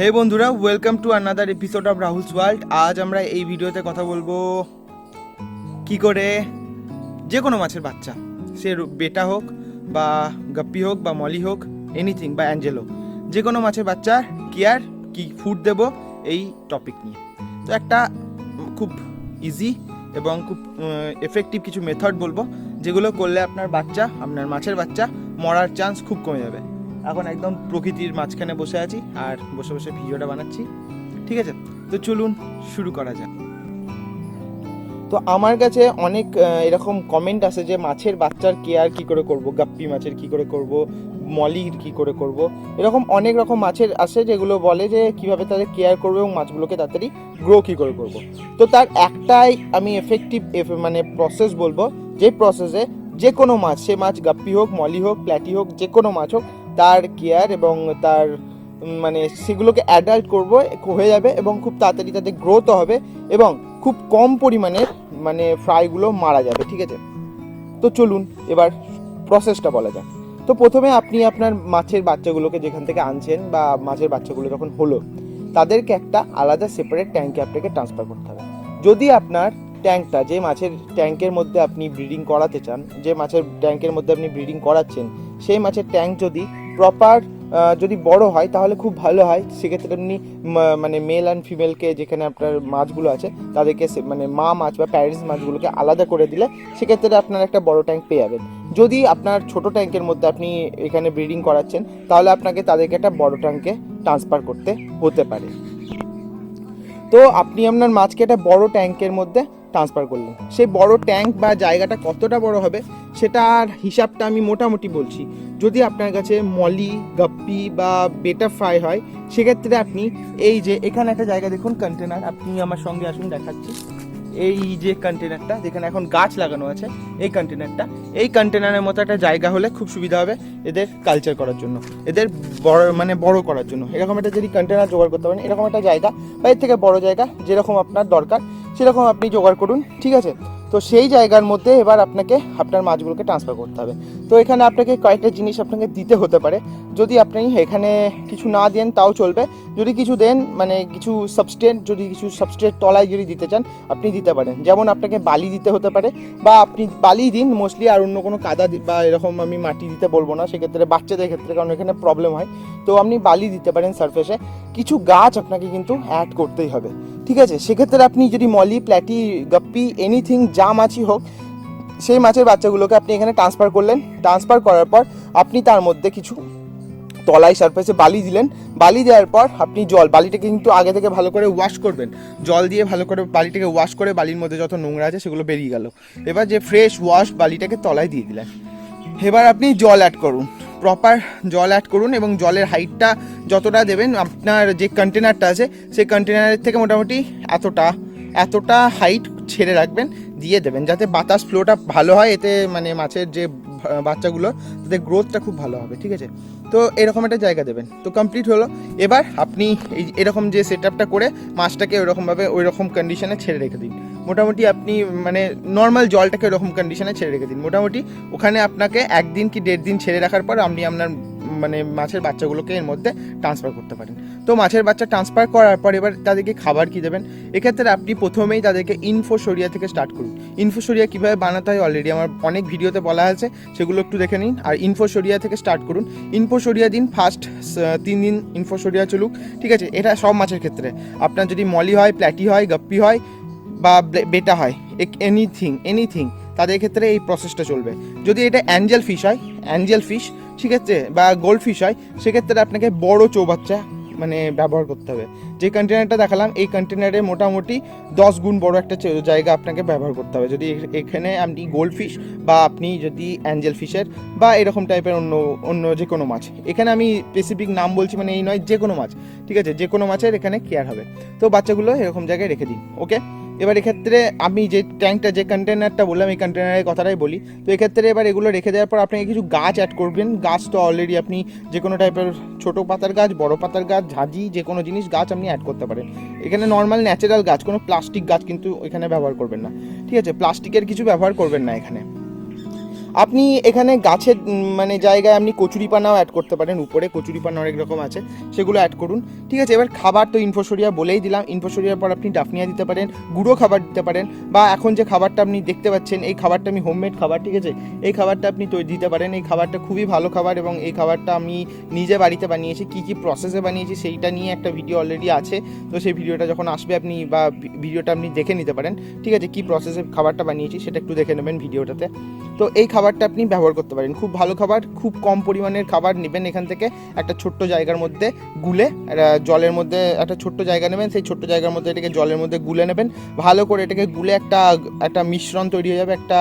হে বন্ধুরা welcome to another episode of Rahul's world আজ আমরা এই ভিডিওতে কথা বলব কি করে যে কোনো মাছের বাচ্চা, সে বেটা হোক বা গাপ্পি হোক বা মলি হোক এনিথিং বা অ্যাঞ্জেল হোক, যে কোনো মাছের বাচ্চার কেয়ার কি ফুড দেব এই টপিক নিয়ে। তো একটা খুব ইজি এবং খুব এফেক্টিভ কিছু মেথড বলব, যেগুলো করলে আপনার বাচ্চা, আপনার মাছের বাচ্চা মরার চান্স খুব কমে যাবে। এখন একদম প্রকৃতির মাঝখানে বসে আছি আর বসে বসে ভিডিওটা বানাচ্ছি। ঠিক আছে? তো চলুন শুরু করা যাক। তো আমার কাছে অনেক এরকম কমেন্ট আছে যে মাছের বাচ্চার কেয়ার কি করে করব? গাপ্পি মাছের কি করে করব? মলির কি করে করব? এরকম অনেক রকম মাছের আছে যেগুলো বলে যে কীভাবে তাদের কেয়ার করব এবং মাছগুলোকে তাড়াতাড়ি গ্রো কি করে করব। তো তার একটাই আমি এফেক্টিভ মানে প্রসেস বলব। যে প্রসেসে যে কোনো মাছ, সে মাছ গাপ্পি হোক, মলি হোক, প্ল্যাটি হোক যে কোনো মাছ হোক তার কেয়ার এবং তার মানে সেগুলোকে অ্যাডাল্ট করব, হয়ে যাবে এবং খুব তাড়াতাড়ি তাদের গ্রোথ হবে এবং খুব কম পরিমাণে মানে ফ্রাইগুলো মারা যাবে, ঠিক আছে? তো চলুন এবার প্রসেসটা বলা যাক। তো প্রথমে আপনি আপনার মাছের বাচ্চাগুলোকে যেখান থেকে আনছেন বা মাছের বাচ্চাগুলো যখন হলো, তাদেরকে একটা আলাদা সেপারেট ট্যাঙ্কে আপনাকে ট্রান্সফার করতে হবে। যদি আপনার ট্যাঙ্কটা যে মাছের ট্যাঙ্কের মধ্যে আপনি ব্রিডিং করাতে চান, যে মাছের ট্যাঙ্কের মধ্যে আপনি ব্রিডিং করাচ্ছেন, সেই মাছের ট্যাঙ্ক যদি প্রপার যদি বড় হয়, তাহলে খুব ভালো হয়। সেক্ষেত্রে আপনি মানে মেল অ্যান্ড ফিমেলকে যেখানে আপনার মাছগুলো আছে, তাদেরকে মানে মা মাছ বা প্যারেন্টস মাছগুলোকে আলাদা করে দিলে, সেক্ষেত্রে আপনার একটা বড় ট্যাঙ্ক পেয়ে যাবেন। যদি আপনার ছোট ট্যাঙ্কের মধ্যে আপনি এখানে ব্রিডিং করাচ্ছেন, তাহলে আপনাকে তাদেরকে একটা বড় ট্যাঙ্কে ট্রান্সফার করতে হতে পারে। তো আপনি আপনার মাছকে একটা বড় ট্যাঙ্কের মধ্যে ট্রান্সফার করলেন। সেই বড় ট্যাঙ্ক বা জায়গাটা কতটা বড় হবে, সেটার হিসাবটা আমি মোটামুটি বলছি। যদি আপনার কাছে মলি, গাপ্পি বা বেটা ফ্রাই হয়, সেক্ষেত্রে আপনি এই যে এখানে একটা জায়গা দেখুন কন্টেনার আপনি আমার সঙ্গে আসুন, দেখাচ্ছি। এই যে কন্টেনারটা যেখানে এখন গাছ লাগানো আছে, এই কন্টেনারটা এই কন্টেনারের মতো একটা জায়গা হলে খুব সুবিধা হবে এদের কালচার করার জন্য। এদের বড় মানে বড় করার জন্য। এরকম একটা যদি কন্টেনার জোগাড় করতে পারেন, এরকম একটা জায়গা বা এর থেকে বড় জায়গা যেরকম আপনার দরকার, সেরকম আপনি জোগাড় করুন, ঠিক আছে? তো সেই জায়গার মধ্যে এবার আপনাকে আপনার মাছগুলোকে ট্রান্সফার করতে হবে। তো এখানে আপনাকে কয়েকটা জিনিস আপনাকে দিতে হতে পারে। যদি আপনি এখানে কিছু না দেন, তাও চলবে। যদি কিছু দেন মানে কিছু সাবস্টেন্ট যদি কিছু সাবস্টেট তলায় যদি দিতে চান, আপনি দিতে পারেন। যেমন আপনাকে বালি দিতে হতে পারে বা আপনি বালি দিন মোস্টলি আর অন্য কোনো কাদা বা এরকম আমি মাটি দিতে বলব না। সেক্ষেত্রে বাচ্চাদের ক্ষেত্রে, কারণ এখানে প্রবলেম হয়। তো আপনি বালি দিতে পারেন সারফেসে কিছু গাছ আপনাকে কিন্তু অ্যাড করতেই হবে। ঠিক আছে? সেক্ষেত্রে আপনি যদি মলি, প্ল্যাটি, গাপ্পি এনিথিং যা মাছই হোক, সেই মাছের বাচ্চাগুলোকে আপনি এখানে ট্রান্সফার করলেন। ট্রান্সফার করার পর আপনি তার মধ্যে কিছু তলায় সারফেসে বালি দিলেন। বালি দেওয়ার পর আপনি জল, বালিটাকে কিন্তু আগে থেকে ভালো করে ওয়াশ করবেন। জল দিয়ে ভালো করে বালিটাকে ওয়াশ করে বালির মধ্যে যত নোংরা আছে সেগুলো বেরিয়ে গেল। এবার যে ফ্রেশ ওয়াশ বালিটাকে তলায় দিয়ে দিলেন। এবার আপনি জল অ্যাড করুন। প্রপার জল অ্যাড করুন এবং জলের হাইটটা যতটা দেবেন, আপনার যে কন্টেনারটা আছে, সেই কন্টেনারের থেকে মোটামুটি এতটা এতটা হাইট ছেড়ে রাখবেন, দিয়ে দেবেন, যাতে বাতাস ফ্লোটা ভালো হয়, এতে মানে মাছের যে বাচ্চাগুলো তাদের গ্রোথটা খুব ভালো হবে, ঠিক আছে? তো এরকম একটা জায়গা দেবেন, তো কমপ্লিট হলো। এবার আপনি এই এরকম যে সেট আপটা করে মাছটাকে ওইরকমভাবে ওই রকম কন্ডিশনে ছেড়ে রেখে দিন। মোটামুটি আপনি মানে নর্মাল জলটাকে ওরকম কন্ডিশনে ছেড়ে রেখে দিন। মোটামুটি ওখানে আপনাকে একদিন কি দেড় দিন ছেড়ে রাখার পর আপনি আপনার মানে মাছের বাচ্চাগুলোকে এর মধ্যে ট্রান্সফার করতে পারেন। তো মাছের বাচ্চা ট্রান্সফার করার পর এবার তাদেরকে খাবার কি দেবেন? এক্ষেত্রে আপনি প্রথমেই তাদেরকে ইনফোসরিয়া থেকে স্টার্ট করুন। ইনফোসরিয়া কীভাবে বানাতে হয় অলরেডি আমার অনেক ভিডিওতে বলা আছে, সেগুলো একটু দেখে নিন। আর ইনফোসরিয়া থেকে স্টার্ট করুন। ইনফোসরিয়া দিন ফার্স্ট তিন দিন ইনফোসরিয়া চলুক। ঠিক আছে, এটা সব মাছের ক্ষেত্রে। আপনার যদি মলি হয়, প্ল্যাটি হয়, গাপ্পি হয় বা বেটা হয়, এক এনিথিং এনিথিং তাদের ক্ষেত্রে এই প্রসেসটা চলবে। যদি এটা অ্যাঞ্জেল ফিশ হয়, অ্যাঞ্জেল ফিশ সেক্ষেত্রে বা গোল্ড ফিশ হয়, সেক্ষেত্রে আপনাকে বড় চৌবাচ্চা মানে ব্যবহার করতে হবে। যে কন্টেনারটা দেখালাম, এই কন্টেনারে মোটামুটি দশ গুণ বড় একটা জায়গা আপনাকে ব্যবহার করতে হবে। যদি এখানে আপনি গোল্ড ফিশ বা আপনি যদি অ্যাঞ্জেল ফিশের বা এরকম টাইপের অন্য অন্য যে কোনো মাছ। এখানে আমি স্পেসিফিক নাম বলছি মানে এই নয় যে কোনো মাছ। ঠিক আছে যে কোনো মাছের এখানে কেয়ার হবে। তো বাচ্চাগুলো এরকম জায়গায় রেখে দিন ওকে এবার এক্ষেত্রে আমি যে ট্যাঙ্কটা যে কন্টেনারটা বললাম, এই কন্টেনারের কথাটাই বলি। তো এক্ষেত্রে এবার এগুলো রেখে দেওয়ার পর আপনাকে কিছু গাছ অ্যাড করবেন। গাছ তো অলরেডি আপনি যে কোনো টাইপের ছোটো পাতার গাছ, বড় পাতার গাছ, ঝাঁঝি যে কোনো জিনিস গাছ আপনি অ্যাড করতে পারেন। এখানে নর্মাল ন্যাচারাল গাছ, কোনো প্লাস্টিক গাছ কিন্তু এখানে ব্যবহার করবেন না। ঠিক আছে? প্লাস্টিকের কিছু ব্যবহার করবেন না এখানে। আপনি এখানে গাছের মানে জায়গায় আপনি কচুরিপানাও অ্যাড করতে পারেন, উপরে কচুরিপানা অনেক রকম আছে, সেগুলো অ্যাড করুন। ঠিক আছে, এবার খাবার তো ইনফোসরিয়া বলেই দিলাম, ইনফোসরিয়ার পর আপনি ডাফনিয়া দিতে পারেন, গুঁড়ো খাবার দিতে পারেন, বা এখন যে খাবারটা আপনি দেখতে পাচ্ছেন, এই খাবারটা আমি হোমমেড খাবার, ঠিক আছে? এই খাবারটা আপনি তৈরি দিতে পারেন, এই খাবারটা খুবই ভালো খাবার এবং এই খাবারটা আমি নিজে বাড়িতে বানিয়েছি, কী কী প্রসেসে বানিয়েছি সেইটা নিয়ে একটা ভিডিও অলরেডি আছে, তো সেই ভিডিওটা যখন আসবে আপনি বা ভিডিওটা আপনি দেখে নিতে পারেন, ঠিক আছে? কী প্রসেসে খাবারটা বানিয়েছি সেটা একটু দেখে নেবেন ভিডিওটাতে তো এই খাবারটা আপনি ব্যবহার করতে পারেন। খুব ভালো খাবার, খুব কম পরিমাণের খাবার নেবেন এখান থেকে। একটা ছোট্ট জায়গার মধ্যে গুলে জলের মধ্যে, একটা ছোট্ট জায়গা নেবেন, সেই ছোট্ট জায়গার মধ্যে এটাকে জলের মধ্যে গুলে নেবেন। ভালো করে এটাকে গুলে একটা একটা মিশ্রণ তৈরি হয়ে যাবে, একটা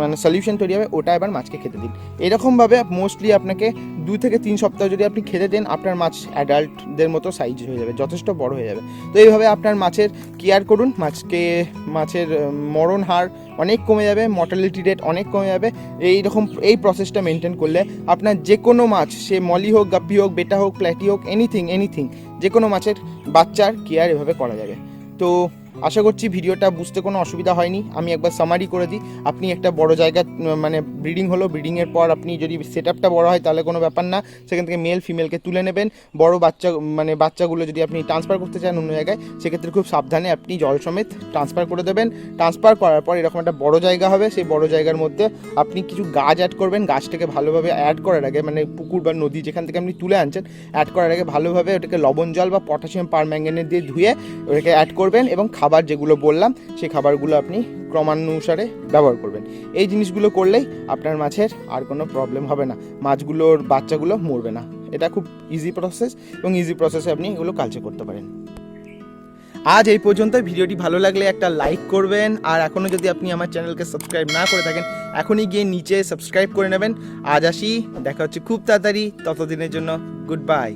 মানে সলিউশন তৈরি হবে, ওটা এবার মাছকে খেতে দিন। এরকমভাবে মোস্টলি আপনাকে দু থেকে তিন সপ্তাহ যদি আপনি খেতে দেন, আপনার মাছ অ্যাডাল্টদের মতো সাইজ হয়ে যাবে, যথেষ্ট বড় হয়ে যাবে। তো এইভাবে আপনার মাছের কেয়ার করুন, মাছকে, মাছের মরণ হার অনেক কমে যাবে মর্টালিটি রেট অনেক কমে যাবে। এই রকম এই প্রসেসটা মেনটেন করলে আপনার যে কোনো মাছ, সে মলি হোক, গাপ্পি হোক, বেটা হোক, প্ল্যাটি হোক এনিথিং এনিথিং যে কোনো মাছের বাচ্চার কেয়ার এভাবে করা যাবে। তো আশা করছি ভিডিওটা বুঝতে কোনো অসুবিধা হয়নি। আমি একবার সামারি করে দিই। আপনি একটা বড় জায়গা মানে ব্রিডিং হলো ব্রিডিংয়ের পর আপনি যদি সেট আপটা বড় হয় তাহলে কোনো ব্যাপার না। সেখান থেকে মেল ফিমেলকে তুলে নেবেন। বড় বাচ্চা মানে বাচ্চাগুলো যদি আপনি ট্রান্সফার করতে চান অন্য জায়গায়, সেক্ষেত্রে খুব সাবধানে আপনি জল সমেত ট্রান্সফার করে দেবেন। ট্রান্সফার করার পর এরকম একটা বড় জায়গা হবে। সেই বড় জায়গার মধ্যে আপনি কিছু গাছ অ্যাড করবেন। গাছটাকে ভালোভাবে অ্যাড করার আগে মানে পুকুর বা নদী যেখান থেকে আপনি তুলে আনছেন অ্যাড করার আগে ভালোভাবে ওটাকে লবণ জল বা পটাশিয়াম পার পারম্যাঙ্গানেট দিয়ে ধুয়ে ওটাকে অ্যাড করবেন এবং খাবার যেগুলো বললাম, সেই খাবারগুলো আপনি ক্রমানুসারে ব্যবহার করবেন। এই জিনিসগুলো করলেই আপনার মাছের আর কোনো প্রবলেম হবে না। মাছগুলোর বাচ্চাগুলো মরবে না। এটা খুব ইজি প্রসেস এবং ইজি প্রসেসে আপনি এগুলো কালচার করতে পারেন। আজ এই পর্যন্ত ভিডিওটি ভালো লাগলে একটা লাইক করবেন। আর এখনও যদি আপনি আমার চ্যানেলকে সাবস্ক্রাইব না করে থাকেন, এখনই গিয়ে নিচে সাবস্ক্রাইব করে নেবেন। আজ আসি। দেখা হচ্ছে খুব তাড়াতাড়ি। ততদিনের জন্য গুড বাই